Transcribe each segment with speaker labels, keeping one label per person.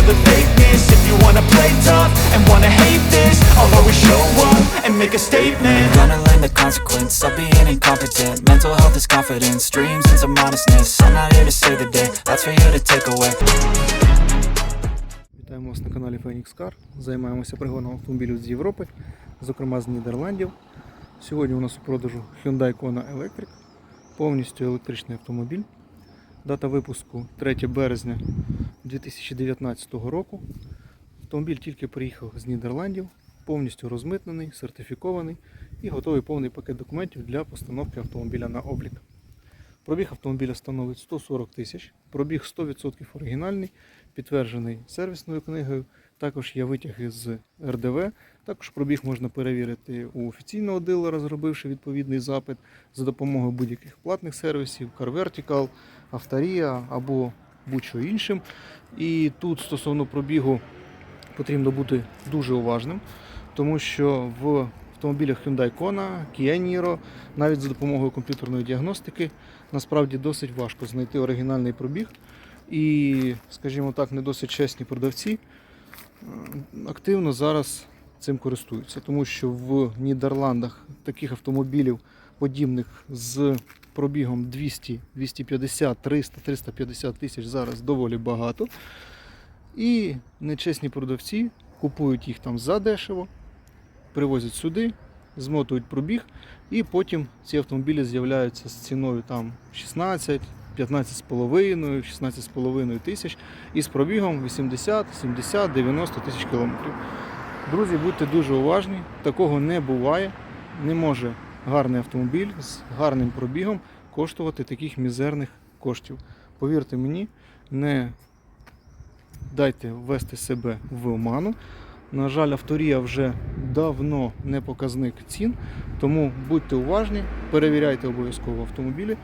Speaker 1: for the fakeness If you wanna play tough and wanna hate this I'll always show up and make a statement I'm Gonna learn the consequence of being incompetent Mental health is confidence, dreams and some honestness I'm not here to save the day, that's for you to take away
Speaker 2: Вітаємо вас на каналі Phoenix Car. Займаємося пригоном автомобілів з Європи, зокрема з Нідерландів. Сьогодні у нас у продажу Hyundai Kona Electric, повністю електричний автомобіль. Дата випуску 3 березня 2019 року. Автомобіль тільки приїхав з Нідерландів, повністю розмитнений, сертифікований і готовий повний пакет документів для постановки автомобіля на облік. Пробіг автомобіля становить 140 тисяч, пробіг 100% оригінальний, підтверджений сервісною книгою. Також є витяги з РДВ. Також пробіг можна перевірити у офіційного дилера, зробивши відповідний запит за допомогою будь-яких платних сервісів, CarVertical, Авторія або будь-що іншим. І тут стосовно пробігу потрібно бути дуже уважним, тому що в автомобілях Hyundai Kona, Kia Niro, навіть за допомогою комп'ютерної діагностики, насправді досить важко знайти оригінальний пробіг. І, скажімо так, не досить чесні продавці активно зараз цим користуються, тому що в Нідерландах таких автомобілів, подібних з пробігом 200, 250, 300, 350 тисяч зараз доволі багато. І нечесні продавці купують їх там задешево, привозять сюди, змотують пробіг, і потім ці автомобілі з'являються з ціною там 16, 15,5, 16,5 тисяч і з пробігом 80, 70, 90 тисяч кілометрів. Друзі, будьте дуже уважні, такого не буває. Не може гарний автомобіль з гарним пробігом коштувати таких мізерних коштів. Повірте мені, не дайте ввести себе в оману. На жаль, авторія вже давно не показник цін, тому будьте уважні, перевіряйте обов'язково автомобілі.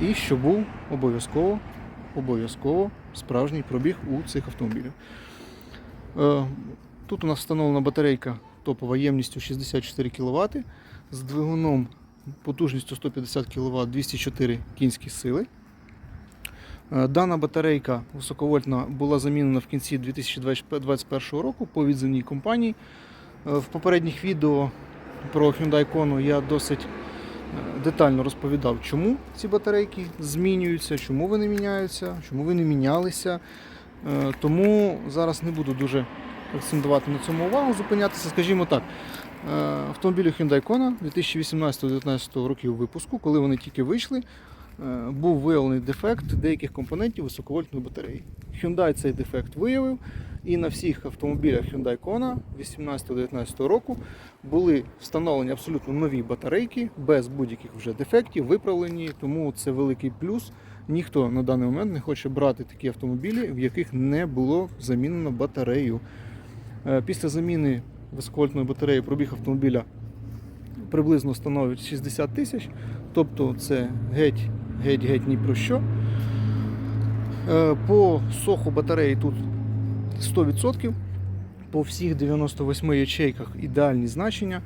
Speaker 2: І щоб був обов'язково, обов'язково справжній пробіг у цих автомобілів. Е, Тут у нас встановлена батарейка топова ємністю 64 кВт з двигуном потужністю 150 кВт 204 кінські сили. Е, Дана батарейка високовольтна була замінена в кінці 2021 року по відзивній компанії. Е, В попередніх відео про Hyundai Kona я досить е, детально розповідав, чому ці батарейки змінюються, чому вони міняються, чому вони мінялися. Тому зараз не буду дуже акцентувати на цьому увагу, зупинятися, скажімо так. Е, Автомобілі Hyundai Kona 2018-2019 років випуску, коли вони тільки вийшли, е, був виявлений дефект деяких компонентів високовольтної батареї. Hyundai цей дефект виявив, і на всіх автомобілях Hyundai Kona 18-19 року були встановлені абсолютно нові батарейки без будь-яких вже дефектів, виправлені. Тому це великий плюс. Ніхто на даний момент не хоче брати такі автомобілі, в яких не було замінено батарею. Е, Після заміни високовольтної батареї пробіг автомобіля приблизно становить 60 тисяч, тобто це геть геть-геть ні про що. Е, По соху батареї тут 100%. По всіх 98 ячейках ідеальні значення.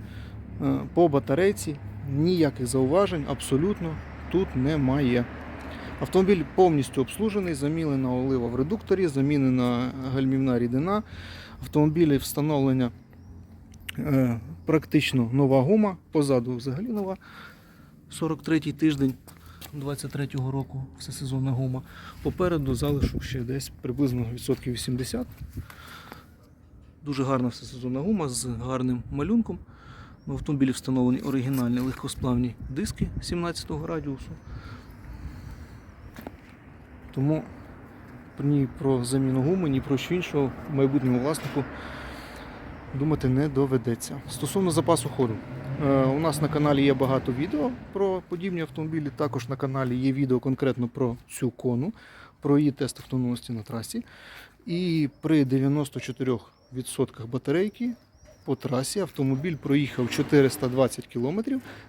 Speaker 2: Е, По батарейці ніяких зауважень абсолютно тут немає. Автомобіль повністю обслужений, замінена олива в редукторі, замінена гальмівна рідина. Автомобілі встановлення практично нова гума, позаду взагалі нова. 43-й тиждень 23-го року всесезонна гума. Попереду залишок ще десь приблизно відсотків 80. Дуже гарна всесезонна гума з гарним малюнком. В автомобілі встановлені оригінальні легкосплавні диски 17-го радіусу. Тому ні про заміну гуми, ні про що іншого майбутньому власнику думати не доведеться. Стосовно запасу ходу. Е, У нас на каналі є багато відео про подібні автомобілі. Також на каналі є відео конкретно про цю кону, про її тест автономності на трасі. І при 94% батарейки по трасі автомобіль проїхав 420 км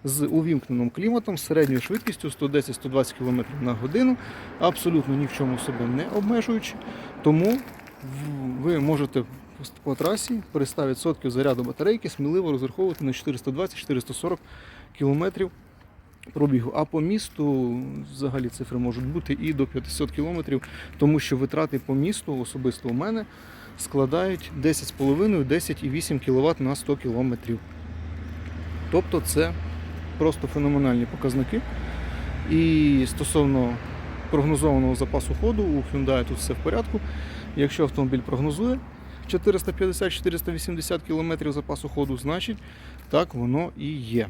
Speaker 2: з увімкненим кліматом, середньою швидкістю 110-120 км на годину, абсолютно ні в чому себе не обмежуючи. Тому ви можете по трасі при 100% заряду батарейки сміливо розраховувати на 420-440 км пробігу. А по місту взагалі цифри можуть бути і до 500 км, тому що витрати по місту, особисто у мене, складають 10,5-10,8 кВт на 100 км. Тобто це просто феноменальні показники. І стосовно прогнозованого запасу ходу, у Hyundai тут все в порядку. Якщо автомобіль прогнозує 450-480 км запасу ходу, значить так воно і є.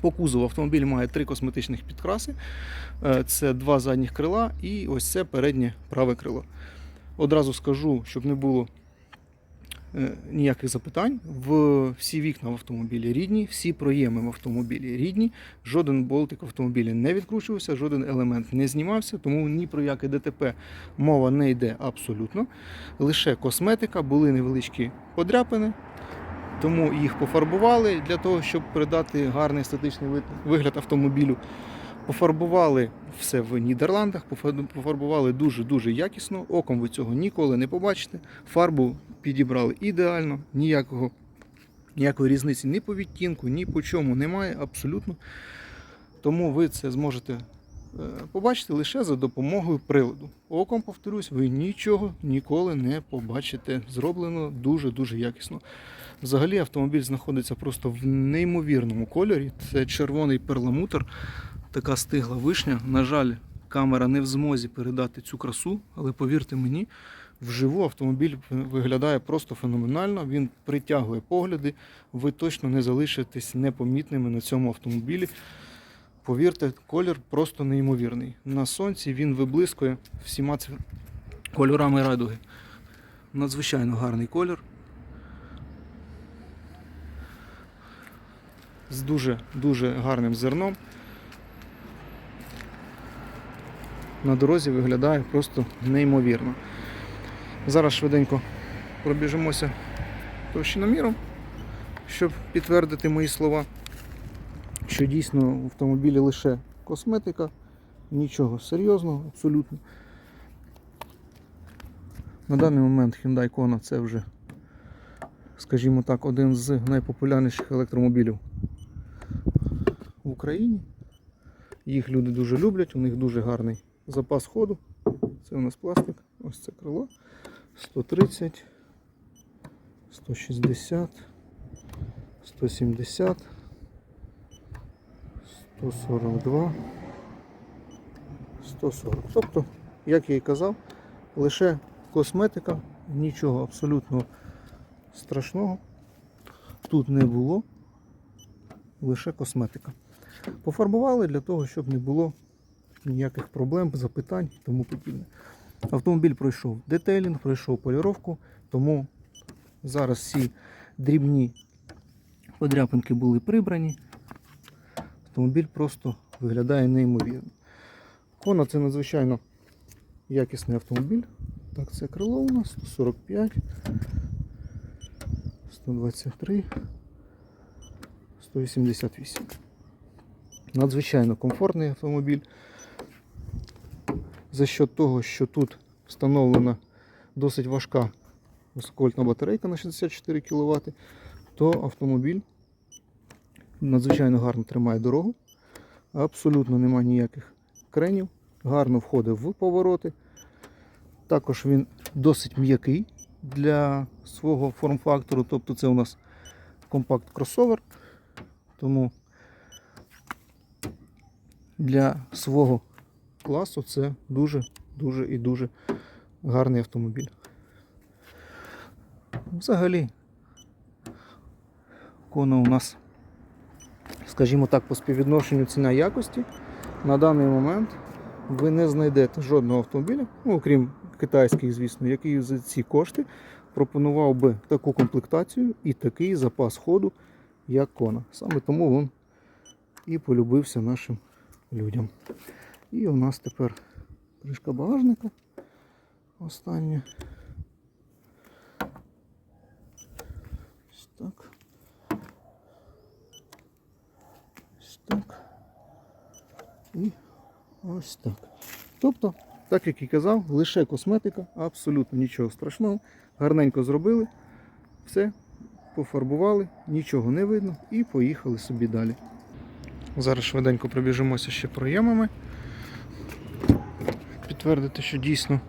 Speaker 2: По кузову автомобіль має три косметичних підкраси. Е, Це два задніх крила і ось це переднє праве крило. Одразу скажу, щоб не було ніяких запитань. В всі вікна в автомобілі рідні, всі проєми в автомобілі рідні, жоден болтик в автомобілі не відкручувався, жоден елемент не знімався, тому ні про яке ДТП мова не йде абсолютно. Лише косметика, були невеличкі подряпини, тому їх пофарбували для того, щоб придати гарний естетичний вигляд автомобілю. Пофарбували все в Нідерландах, пофарбували дуже-дуже якісно. Оком ви цього ніколи не побачите. Фарбу підібрали ідеально, ніякого, ніякої різниці ні по відтінку, ні по чому немає абсолютно. Тому ви це зможете е, побачити лише за допомогою приладу. Оком, повторюсь, ви нічого ніколи не побачите. Зроблено дуже-дуже якісно. Взагалі автомобіль знаходиться просто в неймовірному кольорі. Це червоний перламутр, така стигла вишня. На жаль, камера не в змозі передати цю красу, але повірте мені, вживу автомобіль виглядає просто феноменально. Він притягує погляди. Ви точно не залишитесь непомітними на цьому автомобілі. Повірте, колір просто неймовірний. На сонці він виблискує всіма ци- кольорами радуги. Надзвичайно гарний колір. З дуже дуже гарним зерном. На дорозі виглядає просто неймовірно. Зараз швиденько пробіжимося товщиноміром, щоб підтвердити мої слова що дійсно в автомобілі лише косметика, нічого серйозного, абсолютно. На даний момент Hyundai Kona це вже, скажімо так, один з найпопулярніших електромобілів в Україні. Їх люди дуже люблять, у них дуже гарний запас ходу. Це у нас пластик, ось це крило. 130, 160, 170. 142, 140. Тобто, як я і казав, лише косметика, нічого абсолютно страшного тут не було, лише косметика. Пофарбували для того, щоб не було ніяких проблем, запитань і тому подібне. Автомобіль пройшов детейлінг, пройшов поліровку, тому зараз всі дрібні подряпинки були прибрані автомобіль просто виглядає неймовірно. Кона це надзвичайно якісний автомобіль. Так, це крило у нас 145, 123, 188. надзвичайно комфортний автомобіль. За що того, що тут встановлена досить важка високовольтна батарейка на 64 кВт, то автомобіль надзвичайно гарно тримає дорогу. Абсолютно немає ніяких кренів, гарно входить в повороти. Також він досить м'який для свого форм-фактору, тобто це у нас компакт кросовер. Тому для свого класу це дуже, дуже і дуже гарний автомобіль. Взагалі, Кона у нас, скажімо так, по співвідношенню ціна якості на даний момент ви не знайдете жодного автомобіля, ну, окрім китайських, звісно, який за ці кошти пропонував би таку комплектацію і такий запас ходу, як Кона. Саме тому він і полюбився нашим людям. І у нас тепер кришка багажника. Остання. Ось так. Ось так. І ось так. Тобто, так як і казав, лише косметика, абсолютно нічого страшного. Гарненько зробили, все, пофарбували, нічого не видно і поїхали собі далі. Зараз швиденько пробіжимося ще проємами. Підтвердити, що дійсно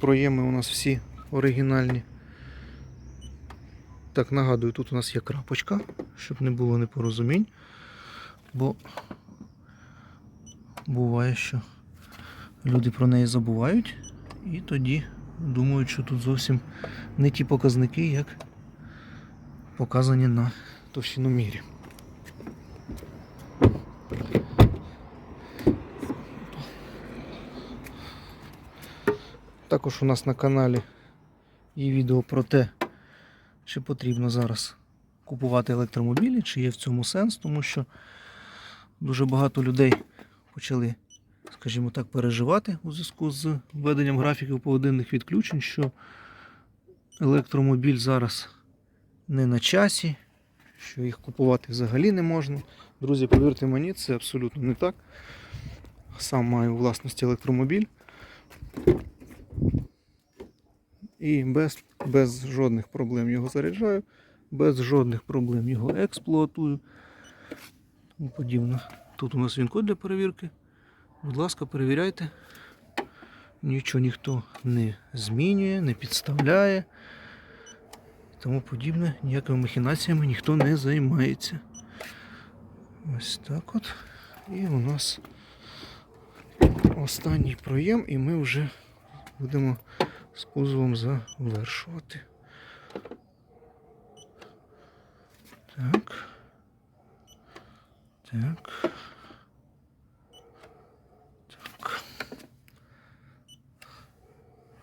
Speaker 2: проєми у нас всі оригінальні. Так, нагадую, тут у нас є крапочка, щоб не було непорозумінь, бо буває, що люди про неї забувають і тоді думають, що тут зовсім не ті показники, як показані на товщиномірі. Також у нас на каналі є відео про те, чи потрібно зараз купувати електромобілі, чи є в цьому сенс, тому що дуже багато людей почали, скажімо так, переживати у зв'язку з введенням графіків погодинних відключень, що електромобіль зараз не на часі, що їх купувати взагалі не можна. Друзі, повірте мені, це абсолютно не так. Сам маю у власності електромобіль. І без, без жодних проблем його заряджаю, без жодних проблем його експлуатую. Тому подібне. Тут у нас він код для перевірки. Будь ласка, перевіряйте. Нічого ніхто не змінює, не підставляє. Тому подібне, ніякими махінаціями ніхто не займається. Ось так от. І у нас останній проєм, і ми вже будемо з кузовом завершувати. Так. Так. Так.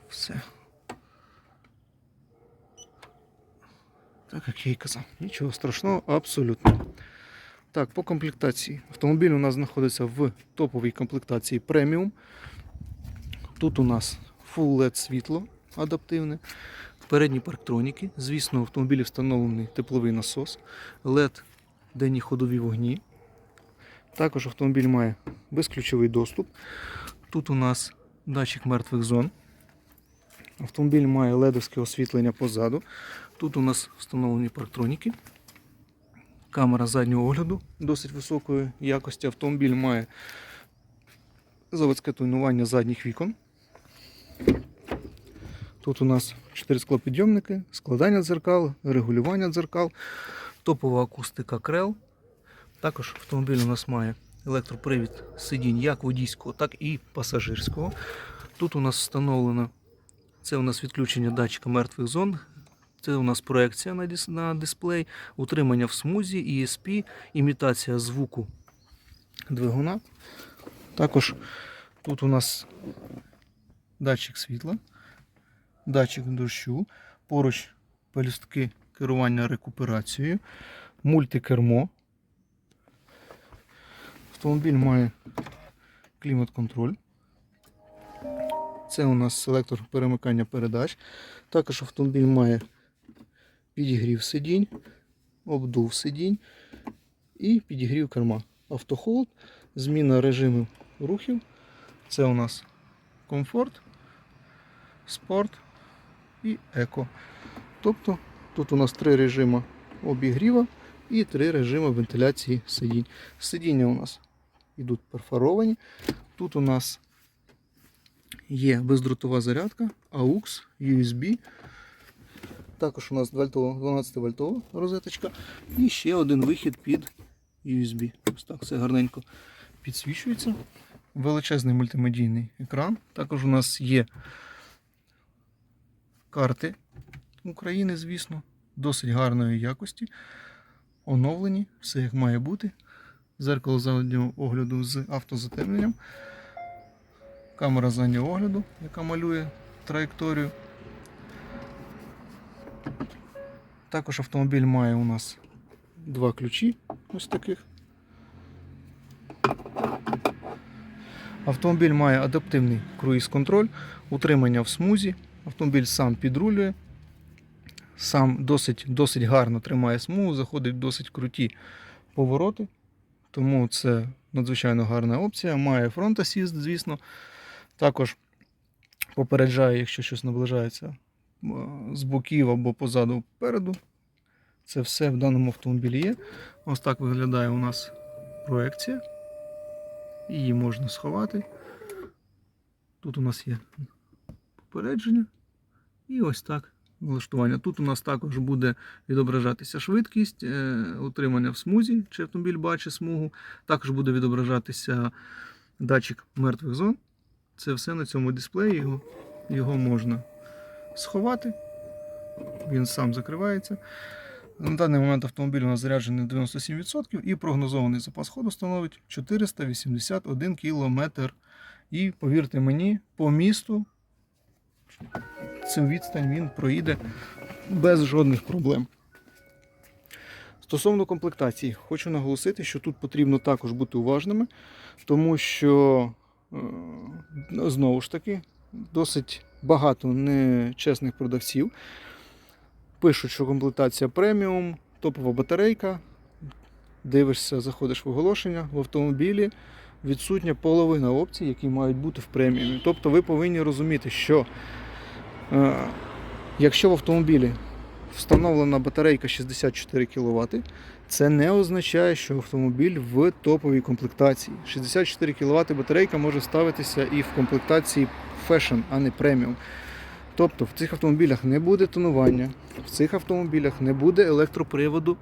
Speaker 2: Все. Так, як я і казав. Нічого страшного, абсолютно. Так, по комплектації. Автомобіль у нас знаходиться в топовій комплектації преміум. Тут у нас Full LED світло адаптивне, передні парктроніки. Звісно, в автомобілі встановлений тепловий насос, LED денні ходові вогні. Також автомобіль має безключовий доступ. Тут у нас датчик мертвих зон. Автомобіль має ледовське освітлення позаду. Тут у нас встановлені парктроніки. Камера заднього огляду досить високої якості. Автомобіль має заводське тонування задніх вікон. Тут у нас 4 склопідйомники, складання дзеркал, регулювання дзеркал, топова акустика крел. Також автомобіль у нас має електропривід сидінь як водійського, так і пасажирського. Тут у нас встановлено це у нас відключення датчика мертвих зон. Це у нас проекція на, дис- на дисплей, утримання в смузі, ESP, імітація звуку двигуна. Також тут у нас датчик світла, датчик дощу, поруч пелюстки керування рекуперацією, мультикермо. Автомобіль має клімат-контроль. Це у нас селектор перемикання передач. Також автомобіль має підігрів сидінь, обдув сидінь і підігрів керма. автохолд, зміна режимів рухів. Це у нас комфорт, спорт і еко. Тобто тут у нас три режими обігріва і три режими вентиляції сидінь. Сидіння у нас йдуть перфоровані. Тут у нас є бездротова зарядка, AUX, USB. Також у нас 12 вольтова розеточка. І ще один вихід під USB. Ось так все гарненько підсвічується. Величезний мультимедійний екран. Також у нас є карти України, звісно, досить гарної якості. Оновлені, все як має бути. Зеркало заднього огляду з автозатемненням. Камера заднього огляду, яка малює траєкторію. Також автомобіль має у нас два ключі ось таких. Автомобіль має адаптивний круїз-контроль, утримання в смузі. Автомобіль сам підрулює, сам досить, досить гарно тримає смугу, заходить в досить круті повороти. Тому це надзвичайно гарна опція. Має фронт асіст, звісно. Також попереджає, якщо щось наближається е, з боків або позаду попереду. Це все в даному автомобілі є. Ось так виглядає у нас проекція. Її можна сховати. Тут у нас є попередження. І ось так налаштування. Тут у нас також буде відображатися швидкість, е, утримання в смузі, чи автомобіль бачить смугу. Також буде відображатися датчик мертвих зон. Це все на цьому дисплеї. Його, його можна сховати. Він сам закривається. На даний момент автомобіль у нас заряджений на 97% і прогнозований запас ходу становить 481 км. І повірте мені, по місту цю відстань він проїде без жодних проблем. Стосовно комплектації, хочу наголосити, що тут потрібно також бути уважними, тому що е, знову ж таки досить багато нечесних продавців. Пишуть, що комплектація преміум, топова батарейка. Дивишся, заходиш в оголошення в автомобілі. Відсутня половина опцій, які мають бути в преміумі. Тобто ви повинні розуміти, що якщо в автомобілі встановлена батарейка 64 кВт, це не означає, що автомобіль в топовій комплектації. 64 кВт батарейка може ставитися і в комплектації Fashion, а не преміум. Тобто в цих автомобілях не буде тонування, в цих автомобілях не буде електроприводу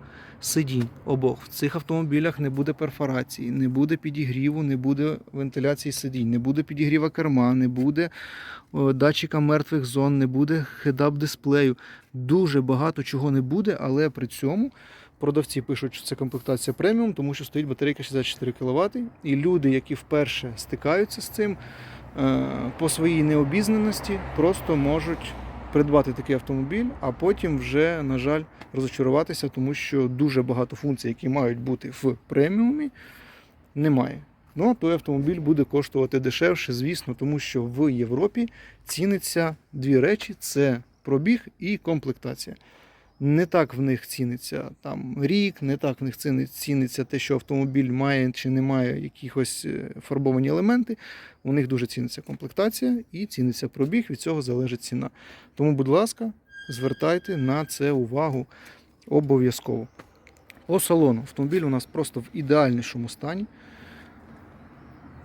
Speaker 2: сидінь обох, в цих автомобілях не буде перфорації, не буде підігріву, не буде вентиляції сидінь, не буде підігріва керма, не буде о, датчика мертвих зон, не буде хедап дисплею. Дуже багато чого не буде, але при цьому продавці пишуть, що це комплектація преміум, тому що стоїть батарейка 64 кВт. І люди, які вперше стикаються з цим, е, по своїй необізнаності просто можуть придбати такий автомобіль, а потім вже, на жаль, розочаруватися, тому що дуже багато функцій, які мають бути в преміумі, немає. Ну, а той автомобіль буде коштувати дешевше, звісно, тому що в Європі ціниться дві речі: це пробіг і комплектація. Не так в них ціниться там рік, не так в них ціниться те, що автомобіль має чи не має якихось е, фарбовані елементи. У них дуже ціниться комплектація і ціниться пробіг, від цього залежить ціна. Тому, будь ласка, звертайте на це увагу обов'язково. По салону автомобіль у нас просто в ідеальнішому стані.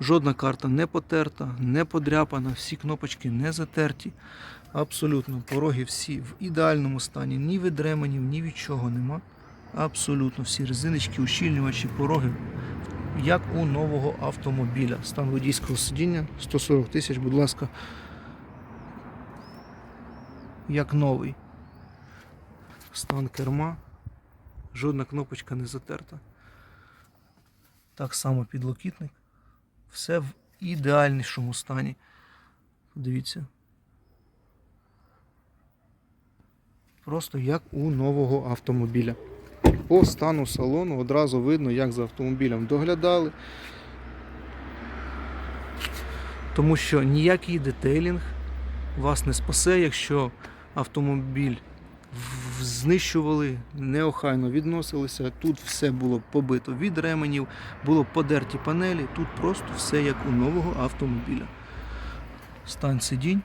Speaker 2: Жодна карта не потерта, не подряпана, всі кнопочки не затерті. Абсолютно, пороги всі в ідеальному стані, ні від ременів, ні від чого нема. Абсолютно всі резиночки, ущільнювачі, пороги, як у нового автомобіля. Стан водійського сидіння 140 тисяч, будь ласка. Як новий. Стан керма. Жодна кнопочка не затерта. Так само підлокітник. Все в ідеальнішому стані. Дивіться. Просто як у нового автомобіля. По стану салону одразу видно, як за автомобілем доглядали. Тому що ніякий детейлінг вас не спасе, якщо автомобіль знищували, неохайно відносилися. Тут все було побито від ременів, було подерті панелі. Тут просто все як у нового автомобіля. Стан сидінь.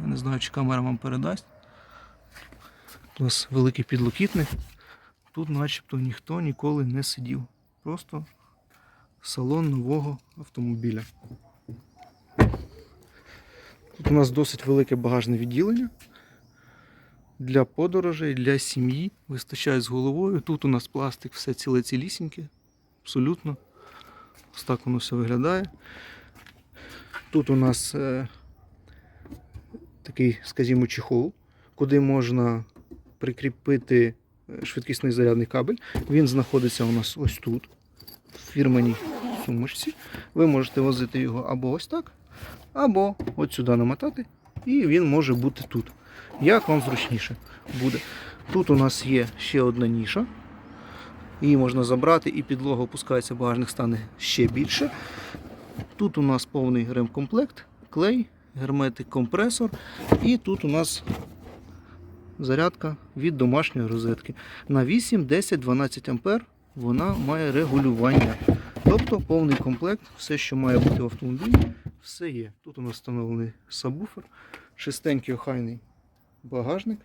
Speaker 2: Я не знаю, чи камера вам передасть. У нас великий підлокітник. Тут начебто ніхто ніколи не сидів. Просто салон нового автомобіля. Тут у нас досить велике багажне відділення. Для подорожей, для сім'ї вистачає з головою. Тут у нас пластик, все ціле цілісіньке. Абсолютно. Ось так воно все виглядає. Тут у нас е, такий, скажімо, чехол, куди можна прикріпити е, швидкісний зарядний кабель. Він знаходиться у нас ось тут, в фірманій сумочці. Ви можете возити його або ось так, або от сюди намотати, і він може бути тут. Як вам зручніше буде. Тут у нас є ще одна ніша. Її можна забрати, і підлога опускається, багажник стане ще більше. Тут у нас повний ремкомплект, клей, герметик, компресор. І тут у нас зарядка від домашньої розетки. На 8, 10, 12 ампер вона має регулювання. Тобто повний комплект, все, що має бути в автомобілі, все є. Тут у нас встановлений сабвуфер, чистенький охайний багажник,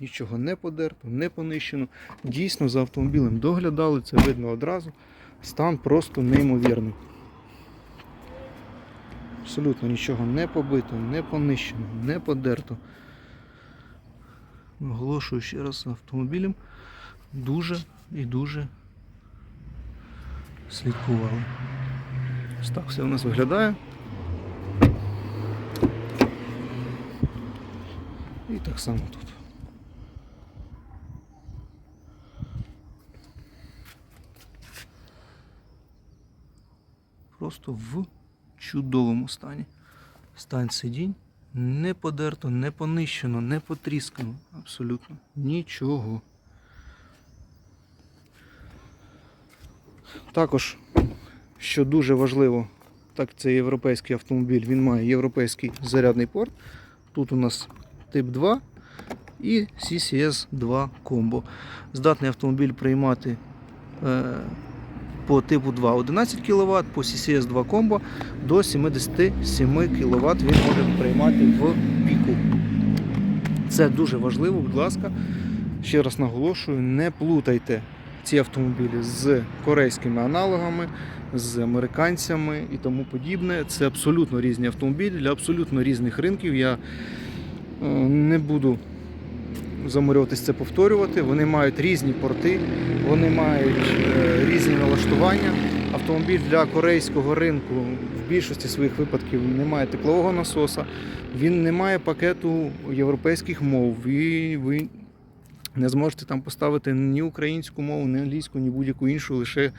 Speaker 2: нічого не подерто, не понищено. Дійсно за автомобілем доглядали, це видно одразу. Стан просто неймовірний. Абсолютно нічого не побито, не понищено, не подерто. Наголошую ще раз автомобілем дуже і дуже слідкували. Ось так все у нас виглядає. І так само тут. Просто в чудовому стані. Стан сидінь не подерто, не понищено, не потріскано. Абсолютно нічого. Також, що дуже важливо, так це європейський автомобіль, він має європейський зарядний порт. Тут у нас тип 2 і CCS 2 комбо. Здатний автомобіль приймати е, по типу 2 11 кВт, по CCS 2 комбо до 77 кВт він може приймати в піку. Це дуже важливо, будь ласка. Ще раз наголошую, не плутайте ці автомобілі з корейськими аналогами, з американцями і тому подібне. Це абсолютно різні автомобілі для абсолютно різних ринків. Я е, не буду заморюватись це повторювати. Вони мають різні порти, вони мають е, різні налаштування. Автомобіль для корейського ринку в більшості своїх випадків не має теплового насоса, він не має пакету європейських мов. І ви не зможете там поставити ні українську мову, ні англійську, ні будь-яку іншу, лише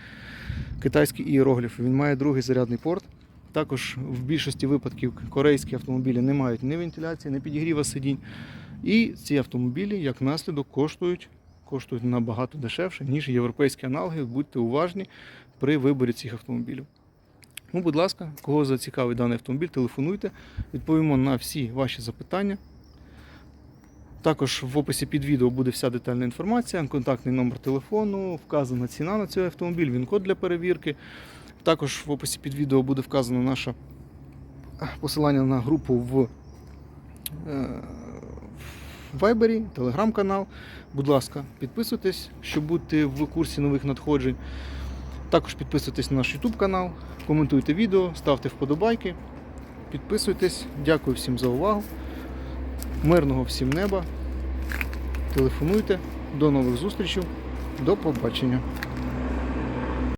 Speaker 2: китайський іерогліф. Він має другий зарядний порт. Також в більшості випадків корейські автомобілі не мають ні вентиляції, ні підігріва сидінь. І ці автомобілі, як наслідок, коштують, коштують набагато дешевше, ніж європейські аналоги. Будьте уважні при виборі цих автомобілів. Ну, будь ласка, кого зацікавить даний автомобіль, телефонуйте, відповімо на всі ваші запитання. Також в описі під відео буде вся детальна інформація, контактний номер телефону, вказана ціна на цей автомобіль, він код для перевірки. Також в описі під відео буде вказано наше посилання на групу в е, Вайбері, телеграм-канал. Будь ласка, підписуйтесь, щоб бути в курсі нових надходжень. Також підписуйтесь на наш YouTube канал, коментуйте відео, ставте вподобайки, підписуйтесь. Дякую всім за увагу. Мирного всім неба. Телефонуйте. До нових зустрічей. До побачення.